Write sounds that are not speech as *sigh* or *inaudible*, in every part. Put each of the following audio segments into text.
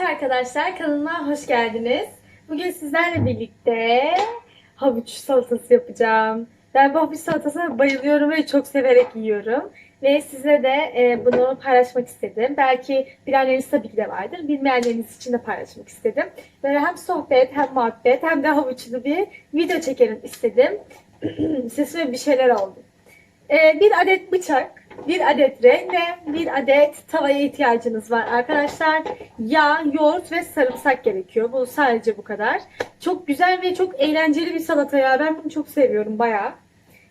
Evet arkadaşlar kanalıma hoş geldiniz. Bugün sizlerle birlikte havuç salatası yapacağım. Ben bu havuç salatasına bayılıyorum ve çok severek yiyorum. Ve size de e, bunu paylaşmak istedim. Belki bilenleriniz tabii ki de vardır. Bilmeyenleriniz için de paylaşmak istedim. Böyle hem sohbet hem muhabbet hem de havuçlu bir video çekelim istedim. *clears throat* Sesime bir şeyler oldu. E, bir adet bıçak, bir adet rende, bir adet tavaya ihtiyacınız var arkadaşlar. Yağ, yoğurt ve sarımsak gerekiyor. Bu sadece bu kadar. Çok güzel ve çok eğlenceli bir salata ya. Ben bunu çok seviyorum bayağı.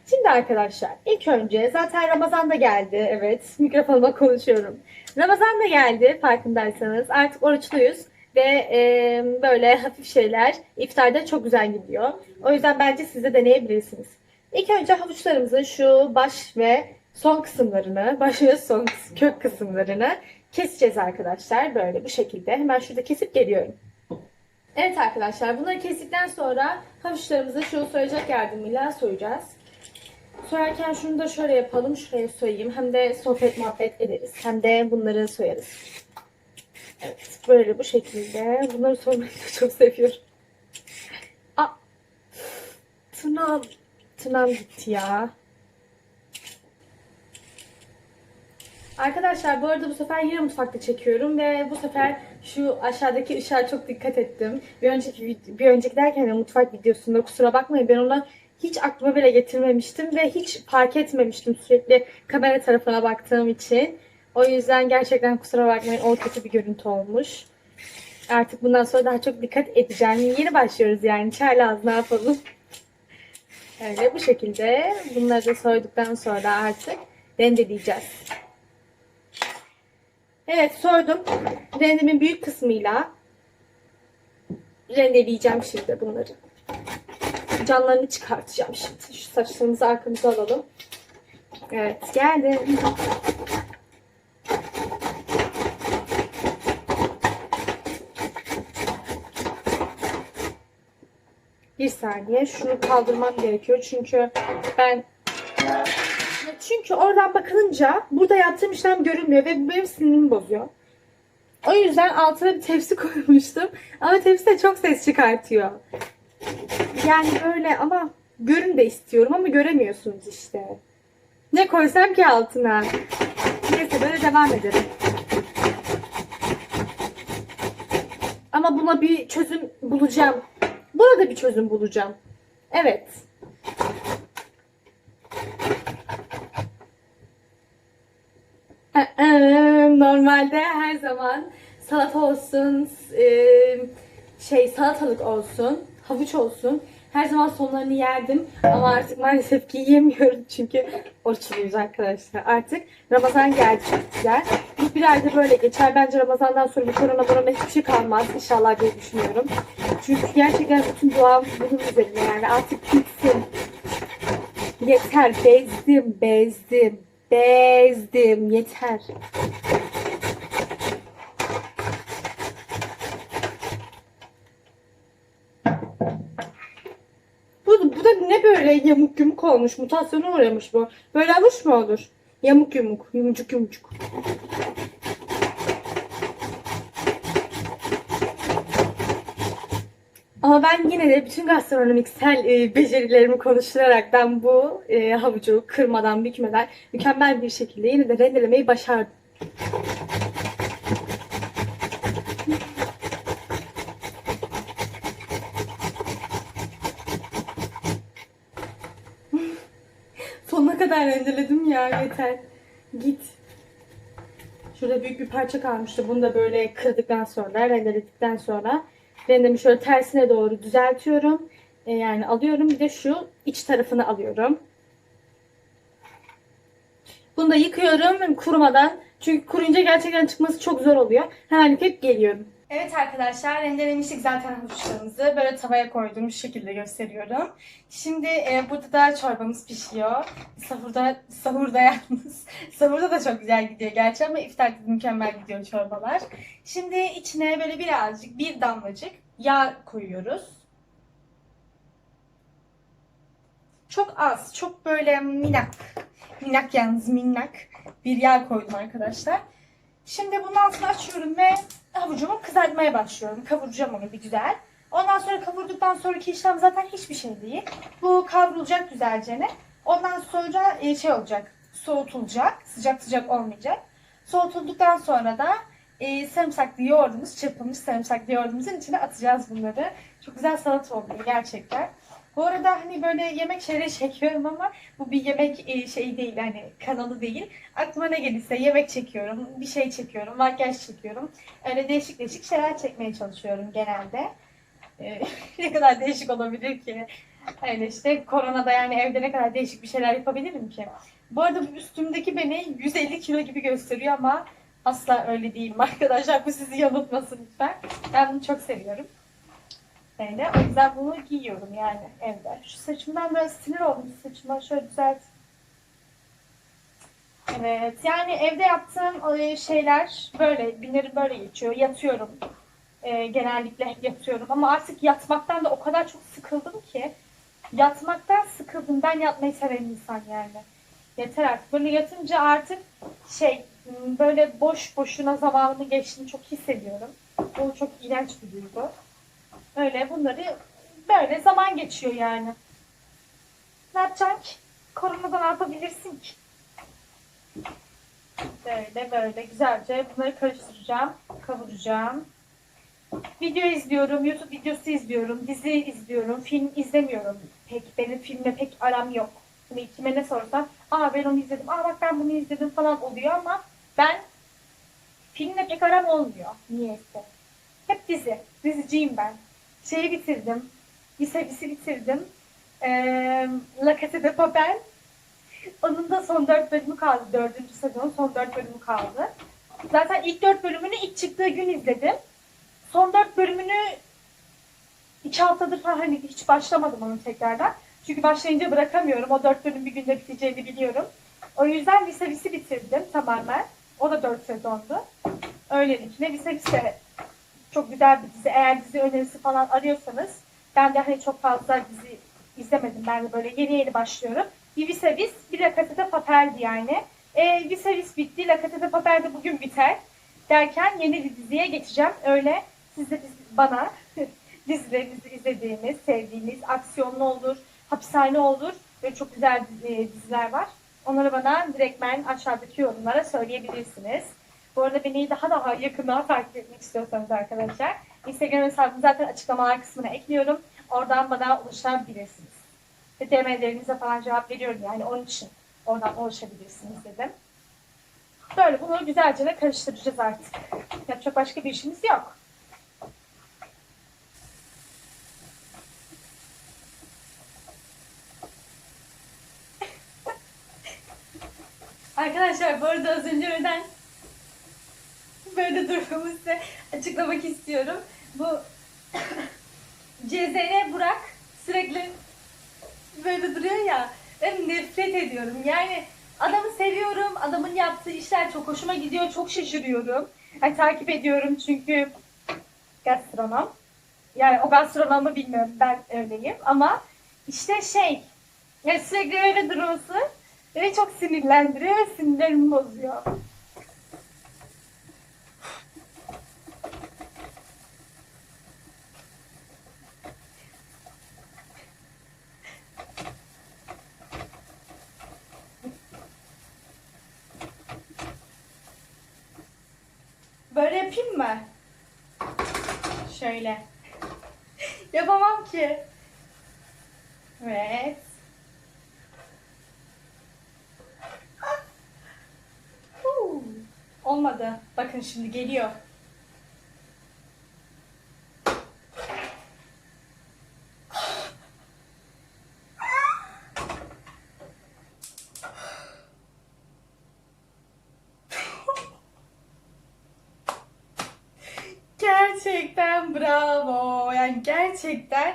Şimdi arkadaşlar ilk önce zaten Ramazan da geldi. Evet mikrofonuma konuşuyorum. Ramazan da geldi farkındaysanız. Artık oruçluyuz. Ve e, böyle hafif şeyler iftarda çok güzel gidiyor. O yüzden bence siz de deneyebilirsiniz. İlk önce havuçlarımızın şu baş ve son kısımlarını, baş son kıs- kök kısımlarını keseceğiz arkadaşlar. Böyle bu şekilde. Hemen şurada kesip geliyorum. Evet arkadaşlar bunları kestikten sonra havuçlarımızı şu soyacak yardımıyla soyacağız. Soyarken şunu da şöyle yapalım. Şuraya soyayım. Hem de sohbet muhabbet ederiz. Hem de bunları soyarız. Evet böyle bu şekilde. Bunları soymayı da çok seviyorum. Aa, tırnağım, tırnağım gitti ya. Arkadaşlar bu arada bu sefer yine mutfakta çekiyorum ve bu sefer şu aşağıdaki ışığa çok dikkat ettim. Bir önceki bir önceki derken de mutfak videosunda kusura bakmayın ben ona hiç aklıma bile getirmemiştim ve hiç fark etmemiştim sürekli kamera tarafına baktığım için. O yüzden gerçekten kusura bakmayın o kötü bir görüntü olmuş. Artık bundan sonra daha çok dikkat edeceğim. Yeni başlıyoruz yani. Çarlaz ne yapalım? Öyle bu şekilde bunları da soyduktan sonra artık rendeleyeceğiz. Evet soydum. Rendemin büyük kısmıyla rendeleyeceğim şimdi bunları. Canlarını çıkartacağım şimdi. Şu saçlarımızı arkamıza alalım. Evet geldim. Bir saniye şunu kaldırmam gerekiyor çünkü ben çünkü oradan bakılınca burada yaptığım işlem görünmüyor ve benim sinirimi bozuyor. O yüzden altına bir tepsi *laughs* koymuştum. Ama tepsi de çok ses çıkartıyor. Yani böyle ama görün de istiyorum ama göremiyorsunuz işte. Ne koysam ki altına? Neyse böyle devam edelim. Ama buna bir çözüm bulacağım. Buna da bir çözüm bulacağım. Evet. Ee, Normalde her zaman salata olsun, e, şey salatalık olsun, havuç olsun. Her zaman sonlarını yerdim ama artık maalesef ki yiyemiyorum çünkü oruçluyuz arkadaşlar. Artık Ramazan geldi çok güzel. Bir ayda böyle geçer. Bence Ramazan'dan sonra bir korona korona hiçbir şey kalmaz inşallah diye düşünüyorum. Çünkü gerçekten bütün duam bunun üzerine yani artık bitsin. Yeter bezdim bezdim bezdim yeter. Bu, bu da ne böyle yamuk yumuk olmuş mutasyona uğramış bu. Böyle avuç mu olur? Yamuk yumuk yumuşuk yumuşuk. Ama ben yine de bütün gastronomiksel e, becerilerimi konuşturaraktan bu e, havucu kırmadan, bükmeden mükemmel bir şekilde yine de rendelemeyi başardım. Kadar rendeledim ya yeter. Git. Şurada büyük bir parça kalmıştı. Bunu da böyle kırdıktan sonra, rendeledikten sonra rendemi şöyle tersine doğru düzeltiyorum. E, yani alıyorum. Bir de şu iç tarafını alıyorum. Bunu da yıkıyorum kurumadan. Çünkü kuruyunca gerçekten çıkması çok zor oluyor. Hemen yıkayıp geliyorum. Evet arkadaşlar rendelemiştik zaten havuçlarımızı. Böyle tavaya koyduğum şekilde gösteriyorum. Şimdi e, burada da çorbamız pişiyor. Sahurda, sahurda yalnız. *laughs* Sahurda da çok güzel gidiyor gerçi ama iftarda mükemmel gidiyor çorbalar. Şimdi içine böyle birazcık bir damlacık yağ koyuyoruz. Çok az, çok böyle minak. Minak yalnız minnak bir yağ koydum arkadaşlar. Şimdi bunun altını açıyorum ve havucumu kızartmaya başlıyorum. Kavuracağım onu bir güzel. Ondan sonra kavurduktan sonraki işlem zaten hiçbir şey değil. Bu kavrulacak güzelce. Ondan sonra e, şey olacak. Soğutulacak. Sıcak sıcak olmayacak. Soğutulduktan sonra da e, sarımsaklı yoğurdumuz, çırpılmış sarımsaklı yoğurdumuzun içine atacağız bunları. Çok güzel salata oluyor gerçekten. Bu arada hani böyle yemek şeyleri çekiyorum ama bu bir yemek e, şeyi değil hani kanalı değil. Aklıma ne gelirse yemek çekiyorum, bir şey çekiyorum, makyaj çekiyorum. Öyle değişik değişik şeyler çekmeye çalışıyorum genelde. E, *laughs* ne kadar değişik olabilir ki? Öyle işte koronada yani evde ne kadar değişik bir şeyler yapabilirim ki? Bu arada üstümdeki beni 150 kilo gibi gösteriyor ama asla öyle değilim *laughs* arkadaşlar. Bu sizi yanıltmasın lütfen. Ben bunu çok seviyorum. Öyle. O yüzden bunu giyiyorum yani evde. Şu saçımdan biraz sinir oldum. Saçımı şöyle düzelt. Evet. Yani evde yaptığım e, şeyler böyle. Günlerim böyle geçiyor. Yatıyorum. E, genellikle yatıyorum. Ama artık yatmaktan da o kadar çok sıkıldım ki. Yatmaktan sıkıldım. Ben yatmayı seven insan yani. Yeter artık. Böyle yatınca artık şey böyle boş boşuna zamanımı geçtiğini çok hissediyorum. Bu çok iğrenç bir duygu. Öyle bunları böyle zaman geçiyor yani. Ne yapacaksın ki? Koronada ne yapabilirsin ki? Böyle böyle güzelce bunları karıştıracağım, kavuracağım. Video izliyorum, YouTube videosu izliyorum, dizi izliyorum, film izlemiyorum. Pek benim filmle pek aram yok. Hani kime ne sorsam, aa ben onu izledim, aa bak ben bunu izledim falan oluyor ama ben filmle pek aram olmuyor niyeyse. Hep dizi, diziciyim ben şeyi bitirdim. Lisevisi bitirdim. Ee, La Casa de Papel. Onun da son dört bölümü kaldı. Dördüncü sezonun son dört bölümü kaldı. Zaten ilk dört bölümünü ilk çıktığı gün izledim. Son dört bölümünü iki haftadır falan hani hiç başlamadım onun tekrardan. Çünkü başlayınca bırakamıyorum. O dört bölüm bir günde biteceğini biliyorum. O yüzden Lisevisi bitirdim tamamen. O da dört sezondu. Öylelikle Lisevisi çok güzel bir dizi. Eğer dizi önerisi falan arıyorsanız ben de hani çok fazla dizi izlemedim. Ben de böyle yeni yeni başlıyorum. Bir Vis Vis, bir La Casa de Papel'di yani. E, Vis Vis bitti. La Casa de Papel de bugün biter. Derken yeni bir diziye geçeceğim. Öyle siz de biz- bana *laughs* dizilerinizi izlediğiniz, sevdiğiniz, aksiyonlu olur, hapishane olur ve çok güzel dizi- diziler var. Onları bana direktmen aşağıdaki yorumlara söyleyebilirsiniz. Bu arada beni daha daha yakından takip etmek istiyorsanız arkadaşlar Instagram hesabımı zaten açıklamalar kısmına ekliyorum. Oradan bana ulaşabilirsiniz. Ve DM'lerinize falan cevap veriyorum yani onun için oradan ulaşabilirsiniz dedim. Böyle bunu güzelce de karıştıracağız artık. Yapacak başka bir işimiz yok. Arkadaşlar bu arada az önce öden böyle durumumu size açıklamak istiyorum. Bu *coughs* CZN Burak sürekli böyle duruyor ya ben nefret ediyorum. Yani adamı seviyorum. Adamın yaptığı işler çok hoşuma gidiyor. Çok şaşırıyorum. Yani takip ediyorum çünkü gastronom. Yani o gastronomu bilmiyorum. Ben öyleyim. Ama işte şey yani sürekli öyle durması beni çok sinirlendiriyor ve sinirlerimi bozuyor. Böyle yapayım mı? Şöyle. *laughs* Yapamam ki. Evet. Olmadı. Bakın şimdi geliyor. Bravo. Yani gerçekten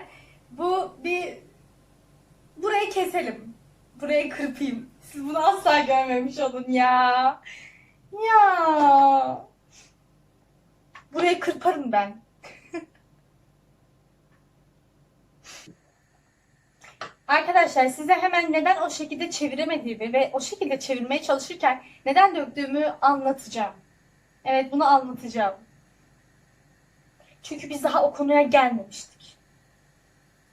bu bir burayı keselim. Burayı kırpayım. Siz bunu asla görmemiş olun ya. Ya. Burayı kırparım ben. *laughs* Arkadaşlar size hemen neden o şekilde çeviremediğimi ve o şekilde çevirmeye çalışırken neden döktüğümü anlatacağım. Evet bunu anlatacağım. Çünkü biz daha o konuya gelmemiştik.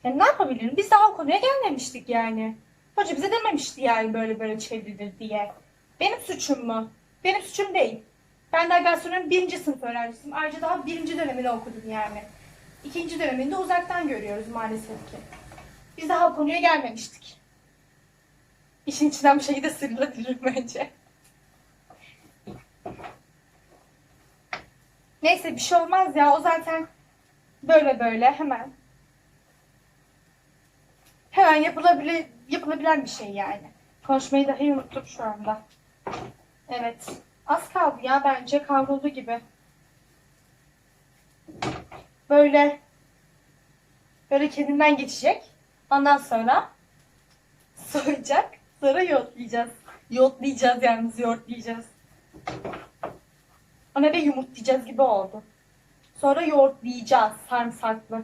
Yani ne yapabilirim? Biz daha o konuya gelmemiştik yani. Hoca bize dememişti yani böyle böyle çevrilir diye. Benim suçum mu? Benim suçum değil. Ben daha gastronomi birinci sınıf öğrencisiyim. Ayrıca daha birinci dönemini okudum yani. İkinci döneminde uzaktan görüyoruz maalesef ki. Biz daha o konuya gelmemiştik. İşin içinden bir şekilde sıyrılabilirim bence. Neyse bir şey olmaz ya. O zaten böyle böyle hemen. Hemen yapılabile, yapılabilen bir şey yani. Konuşmayı dahi unuttum şu anda. Evet. Az kaldı ya bence kavruldu gibi. Böyle böyle kendinden geçecek. Ondan sonra soğuyacak. Sonra yoğurtlayacağız. Yoğurtlayacağız yalnız yoğurtlayacağız. Ona bir yumurtlayacağız gibi oldu. Sonra yoğurtlayacağız sarımsaklı.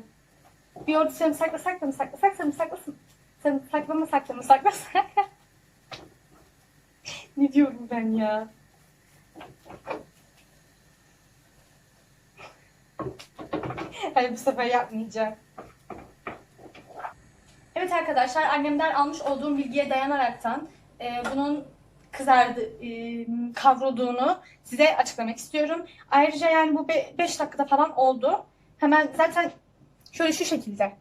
Bir yoğurdu sarımsaklasak da mı saklasak sarımsaklasın. Sarımsaklı mı saklı mı saklasak. *laughs* ne diyorum ben ya? Hayır bu sefer yapmayacağım. Evet arkadaşlar annemden almış olduğum bilgiye dayanaraktan e, bunun kızardı, e, kavrulduğunu size açıklamak istiyorum. Ayrıca yani bu 5 dakikada falan oldu. Hemen zaten şöyle şu şekilde.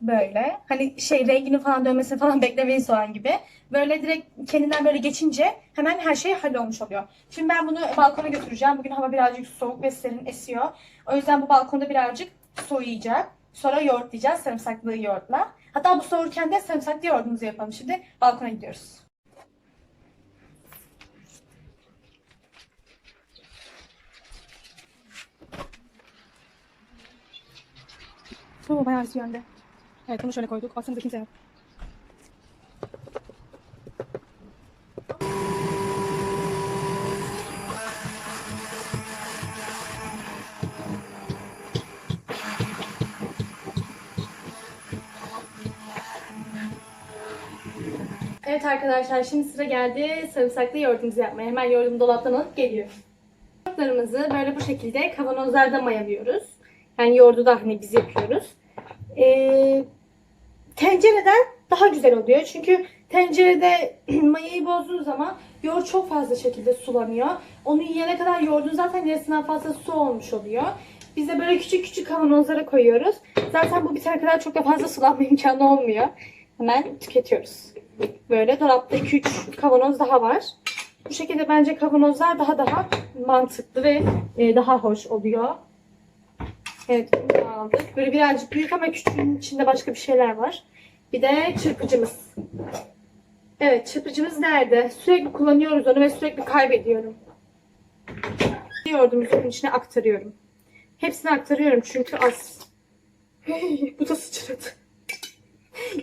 Böyle. Hani şey rengini falan dönmesini falan *laughs* beklemeyin soğan gibi. Böyle direkt kendinden böyle geçince hemen her şey hallolmuş oluyor. Şimdi ben bunu balkona götüreceğim. Bugün hava birazcık soğuk ve serin esiyor. O yüzden bu balkonda birazcık soğuyacak. Sonra yoğurtlayacağız sarımsaklı yoğurtla. Hatta bu soğurken de sarımsaklı yoğurdumuzu yapalım. Şimdi balkona gidiyoruz. Oo, bayağı esiyor hem de. Evet bunu şöyle koyduk. Baksanıza kimse yok. Evet arkadaşlar şimdi sıra geldi sarımsaklı yoğurdumuzu yapmaya. Hemen yoğurdumu dolaptan alıp geliyorum. Yoğurtlarımızı böyle bu şekilde kavanozlarda mayalıyoruz. Yani yoğurdu da hani biz yapıyoruz. Ee, tencereden daha güzel oluyor. Çünkü tencerede *clears throat* mayayı bozduğu zaman yoğurt çok fazla şekilde sulanıyor. Onu yiyene kadar yoğurdun zaten yarısından fazla su olmuş oluyor. Biz de böyle küçük küçük kavanozlara koyuyoruz. Zaten bu bitene kadar çok da fazla sulanma *laughs* imkanı olmuyor. Hemen tüketiyoruz. Böyle dolapta 2-3 kavanoz daha var. Bu şekilde bence kavanozlar daha daha mantıklı ve e, daha hoş oluyor. Evet bunu aldık. Böyle birazcık büyük ama küçüğün içinde başka bir şeyler var. Bir de çırpıcımız. Evet çırpıcımız nerede? Sürekli kullanıyoruz onu ve sürekli kaybediyorum. Yoğurdumuzun içine aktarıyorum. Hepsini aktarıyorum çünkü az. Hey, *laughs* bu da sıçradı.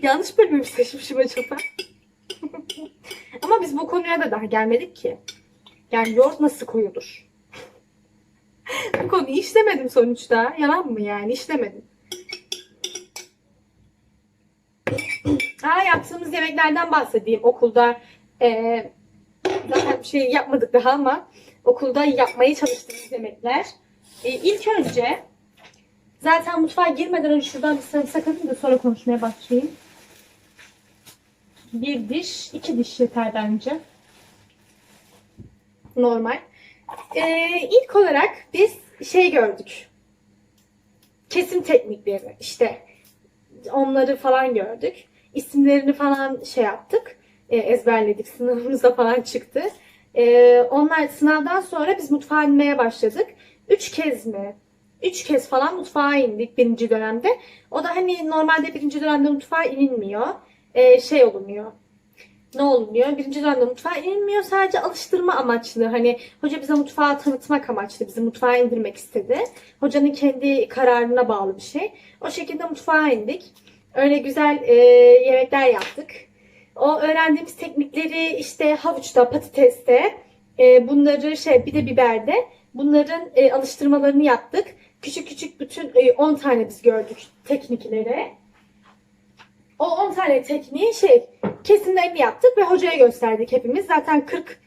Yanlış bölümü mü seçmişim acaba? *laughs* Ama biz bu konuya da daha gelmedik ki. Yani yoğurt nasıl koyulur? Bu konuyu işlemedim sonuçta. Yalan mı yani? İşlemedim. Aa, yaptığımız yemeklerden bahsedeyim. Okulda eee zaten bir şey yapmadık daha ama okulda yapmaya çalıştığımız yemekler. E, ilk önce zaten mutfağa girmeden önce şuradan bir sarımsak alayım da sonra konuşmaya başlayayım. Bir diş, iki diş yeter bence. Normal. Ee, ilk olarak biz şey gördük. Kesim teknikleri işte onları falan gördük. İsimlerini falan şey yaptık. e, ezberledik. Sınavımızda falan çıktı. E, onlar sınavdan sonra biz mutfağa inmeye başladık. Üç kez mi? Üç kez falan mutfağa indik birinci dönemde. O da hani normalde birinci dönemde mutfağa inilmiyor. E, şey olunuyor ne olunuyor? Birinci dönemde mutfağa inilmiyor. Sadece alıştırma amaçlı. Hani hoca bize mutfağı tanıtmak amaçlı. Bizi mutfağa indirmek istedi. Hocanın kendi kararına bağlı bir şey. O şekilde mutfağa indik. Öyle güzel e, yemekler yaptık. O öğrendiğimiz teknikleri işte havuçta, patateste, e, bunları şey bir de biberde bunların e, alıştırmalarını yaptık. Küçük küçük bütün e, 10 tane biz gördük teknikleri. O 10 tane tekniği şey kesimlerini yaptık ve hocaya gösterdik hepimiz. Zaten 40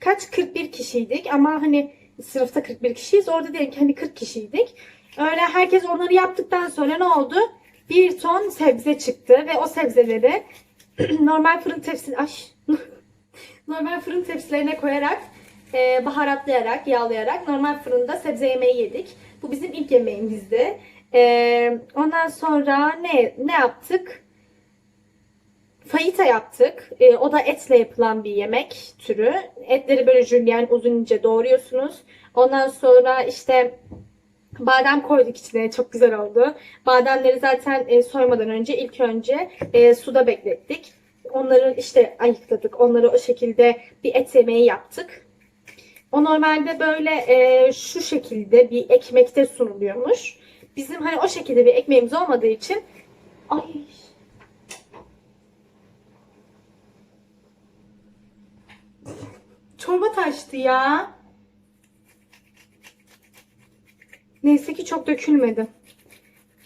kaç 41 kişiydik ama hani sınıfta 41 kişiyiz. Orada diyelim ki hani 40 kişiydik. Öyle herkes onları yaptıktan sonra ne oldu? Bir ton sebze çıktı ve o sebzeleri *clears throat* normal fırın tepsi ay *laughs* normal fırın tepsilerine koyarak e, baharatlayarak, yağlayarak normal fırında sebze yemeği yedik. Bu bizim ilk yemeğimizdi. E, ondan sonra ne ne yaptık? Fajita yaptık. E, o da etle yapılan bir yemek türü. Etleri böyle jülyen uzun ince doğruyorsunuz. Ondan sonra işte badem koyduk içine. Çok güzel oldu. Bademleri zaten e, soymadan önce ilk önce e, suda beklettik. Onları işte ayıkladık. Onları o şekilde bir et yemeği yaptık. O normalde böyle e, şu şekilde bir ekmekte sunuluyormuş. Bizim hani o şekilde bir ekmeğimiz olmadığı için ay çorba taştı ya. Neyse ki çok dökülmedi.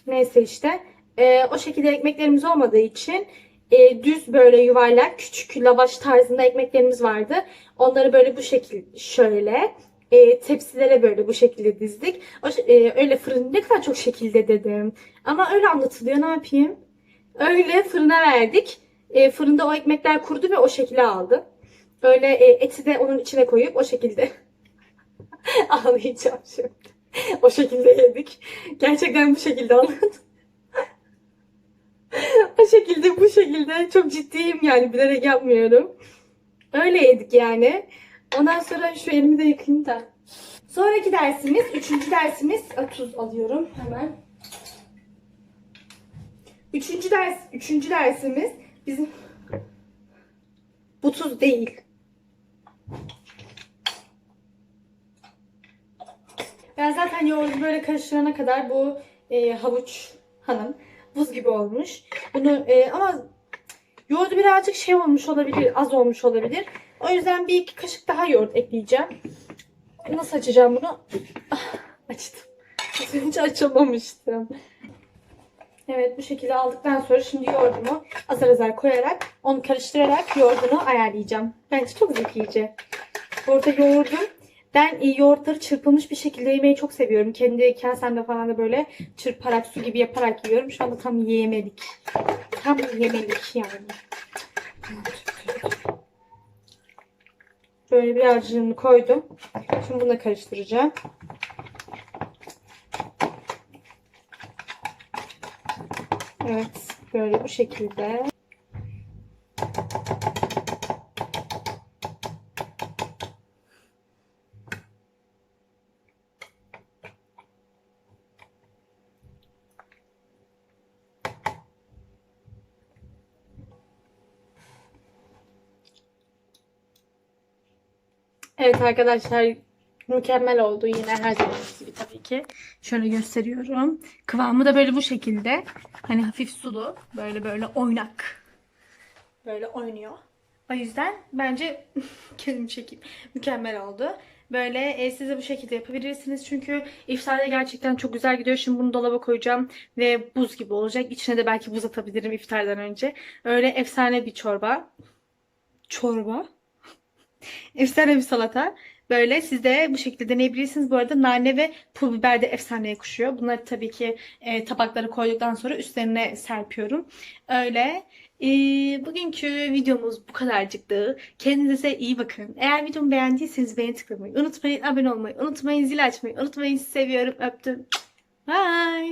Neyse işte. E, o şekilde ekmeklerimiz olmadığı için e, düz böyle yuvarlak küçük lavaş tarzında ekmeklerimiz vardı. Onları böyle bu şekil şöyle e, tepsilere böyle bu şekilde dizdik. O, e, öyle fırın ne kadar çok şekilde dedim. Ama öyle anlatılıyor ne yapayım? Öyle fırına verdik. E, fırında o ekmekler kurudu ve o şekilde aldı. Öyle e, eti de onun içine koyup o şekilde *laughs* ağlayacağım şimdi. O şekilde yedik. Gerçekten bu şekilde anladım. *laughs* o şekilde bu şekilde çok ciddiyim yani bilerek yapmıyorum. Öyle yedik yani. Ondan sonra şu elimi de yıkayayım da. Sonraki dersimiz, üçüncü dersimiz, tuz alıyorum hemen. Üçüncü ders, üçüncü dersimiz bizim bu tuz değil. Ben zaten yoğurdu böyle karıştırana kadar bu e, havuç hanım buz gibi olmuş. Bunu e, ama yoğurdu birazcık şey olmuş olabilir, az olmuş olabilir. O yüzden bir iki kaşık daha yoğurt ekleyeceğim. Nasıl açacağım bunu? Ah, açtım. Az önce açamamıştım. Evet bu şekilde aldıktan sonra şimdi yoğurdumu azar azar koyarak onu karıştırarak yoğurdunu ayarlayacağım. Bence çok zekice. Burada yoğurdum. Ben e, yoğurtları çırpılmış bir şekilde yemeyi çok seviyorum. Kendi kasemde falan da böyle çırparak su gibi yaparak yiyorum. Şu anda tam yiyemedik. Tam yemelik yani. Böyle birazcığını koydum. Şimdi bunu da karıştıracağım. Evet. Böyle bu şekilde. Evet arkadaşlar mükemmel oldu yine her zaman gibi tabii ki. Şöyle gösteriyorum. Kıvamı da böyle bu şekilde. Hani hafif sulu. Böyle böyle oynak. Böyle oynuyor. O yüzden bence *laughs* kendimi çekeyim. Mükemmel oldu. Böyle e, siz de bu şekilde yapabilirsiniz. Çünkü iftarda gerçekten çok güzel gidiyor. Şimdi bunu dolaba koyacağım ve buz gibi olacak. İçine de belki buz atabilirim iftardan önce. Öyle efsane bir çorba. Çorba. Efsane bir salata. Böyle siz de bu şekilde deneyebilirsiniz. Bu arada nane ve pul biber de efsaneye kuşuyor. Bunları tabii ki e, tabaklara koyduktan sonra üstlerine serpiyorum. Öyle. E, bugünkü videomuz bu kadarcıktı. Kendinize iyi bakın. Eğer videomu beğendiyseniz beğeni tıklamayı unutmayın. Abone olmayı unutmayın. Zil açmayı unutmayın. Sizi seviyorum. Öptüm. Bye.